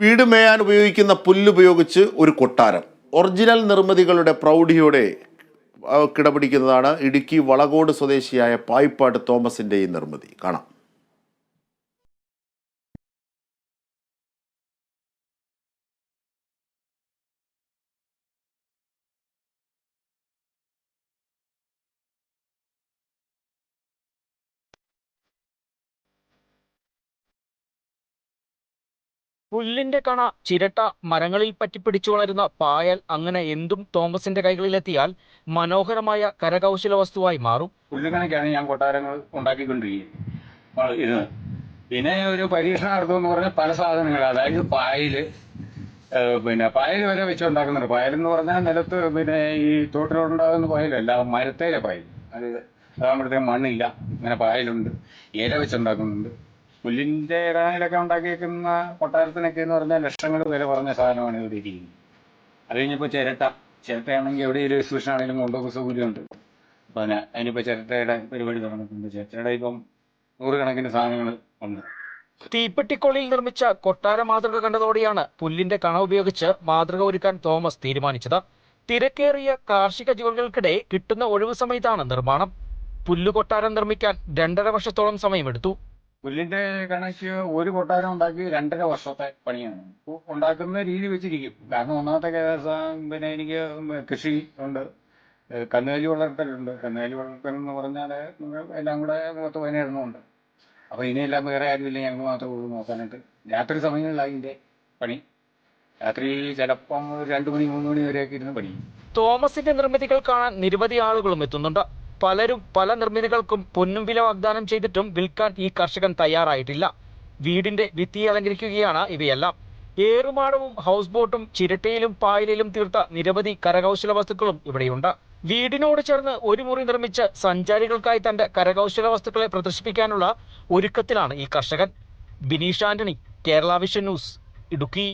വീട് മേയാൻ ഉപയോഗിക്കുന്ന പുല്ലുപയോഗിച്ച് ഒരു കൊട്ടാരം. ഒറിജിനൽ നിർമ്മിതികളുടെ പ്രൗഢിയോടെ കിടപിടിക്കുന്നതാണ് ഇടുക്കി വളകോട് സ്വദേശിയായ പായിപ്പാട് തോമസിന്റെ ഈ നിർമ്മിതി. കാണാം. പുല്ലിന്റെ കണ ചിരട്ട മരങ്ങളിൽ പറ്റിപ്പിടിച്ചു വളരുന്ന പായൽ അങ്ങനെ എന്തും തോമസിന്റെ കൈകളിലെത്തിയാൽ മനോഹരമായ കരകൗശല വസ്തുവായി മാറും. പുല്ലുകണക്കാണ് ഞാൻ കൊട്ടാരങ്ങൾ ഉണ്ടാക്കിക്കൊണ്ടിരിക്കുന്നത്. പിന്നെ ഒരു പരീക്ഷണം എന്ന് പറഞ്ഞാൽ പല സാധനങ്ങൾ. അതായത് പായൽ പിന്നെ പായൽ വരെ വെച്ചുണ്ടാക്കുന്നുണ്ട്. പായൽ എന്ന് പറഞ്ഞാൽ നിലത്ത് പിന്നെ ഈ തോട്ടിലുണ്ടാകുന്ന പായലല്ല മരത്തേലെ പായൽ. അത് അതാകുമ്പോഴത്തേക്കും മണ്ണില്ല. അങ്ങനെ പായലുണ്ട്. ഇല വെച്ചുണ്ടാക്കുന്നുണ്ട്. പുല്ലിന്റെ ഇടാനിലൊക്കെ ഉണ്ടാക്കിയേക്കുന്ന കൊട്ടാരത്തിനൊക്കെ എന്ന് പറഞ്ഞാൽ ലക്ഷങ്ങൾ വില പറഞ്ഞ സാധനമാണ് ഇവിടെ ഇരിക്കുന്നത്. അത് കഴിഞ്ഞപ്പോൾ ചിരട്ട ചിരട്ടയാണെങ്കിൽ എവിടെയെങ്കിലും എക്സിബിഷൻ ആണെങ്കിലും കൊണ്ടുപോകുന്ന സൗകര്യമുണ്ട്. അപ്പോൾ അതിന് അതിനിപ്പോൾ ചിരട്ടയുടെ പരിപാടി തുടങ്ങിയിട്ടുണ്ട് ചിരട്ടയുടെ ഇപ്പം നൂറുകണക്കിന് സാധനങ്ങൾ ഉണ്ട്. തീപ്പെട്ടിക്കൊള്ളിയിൽ നിർമ്മിച്ച കൊട്ടാര മാതൃക കണ്ടതോടെയാണ് പുല്ലിന്റെ കണ ഉപയോഗിച്ച് മാതൃക ഒരുക്കാൻ തോമസ് തീരുമാനിച്ചത്. തിരക്കേറിയ കാർഷിക ജോലികൾക്കിടെ കിട്ടുന്ന ഒഴിവു സമയത്താണ് നിർമ്മാണം. പുല്ലുകൊട്ടാരം നിർമ്മിക്കാൻ രണ്ടര വർഷത്തോളം സമയമെടുത്തു. പുല്ലിന്റെ കണക്ക് ഒരു കൊട്ടാരം ഉണ്ടാക്കി രണ്ടര വർഷത്തെ പണിയാണ്. ഉണ്ടാക്കുന്ന രീതി വെച്ചിരിക്കും. കാരണം ഒന്നാമത്തെ പിന്നെ എനിക്ക് കൃഷി ഉണ്ട്. കന്നുകാലി വളർത്തലുണ്ട്. കന്നുകാലി വളർത്തൽ എന്ന് പറഞ്ഞാൽ എല്ലാം കൂടെ പത്ത് പതിനേഴെണ്ണമുണ്ട് അപ്പോൾ ഇനിയെല്ലാം വേറെ ആരുമില്ല. ഞങ്ങൾ മാത്രമേ ഉള്ളൂ നോക്കാനായിട്ട്. രാത്രി സമയങ്ങളിലാണ് ഇതിന്റെ പണി. രാത്രി ചിലപ്പം രണ്ട് മണി മൂന്ന് മണി വരെയൊക്കെ ഇരുന്ന് പണി തോമസിന്റെ നിർമ്മിതികൾ കാണാൻ നിരവധി ആളുകളും എത്തുന്നുണ്ട്. പലരും പല നിർമ്മിതികൾക്കും പൊന്നും വില വാഗ്ദാനം ചെയ്തിട്ടും വിൽക്കാൻ ഈ കർഷകൻ തയ്യാറായിട്ടില്ല. വീടിന്റെ ഭിത്തി അലങ്കരിക്കുകയാണ് ഇവയെല്ലാം. ഏറുമാടവും ഹൗസ് ബോട്ടും ചിരട്ടയിലും പായലിലും തീർത്ത നിരവധി കരകൗശല വസ്തുക്കളും ഇവിടെയുണ്ട്. വീടിനോട് ചേർന്ന് ഒരു മുറി നിർമ്മിച്ച് സഞ്ചാരികൾക്കായി തന്റെ കരകൗശല വസ്തുക്കളെ പ്രദർശിപ്പിക്കാനുള്ള ഒരുക്കത്തിലാണ് ഈ കർഷകൻ. Bineesh Antony Kerala vision news Idukki.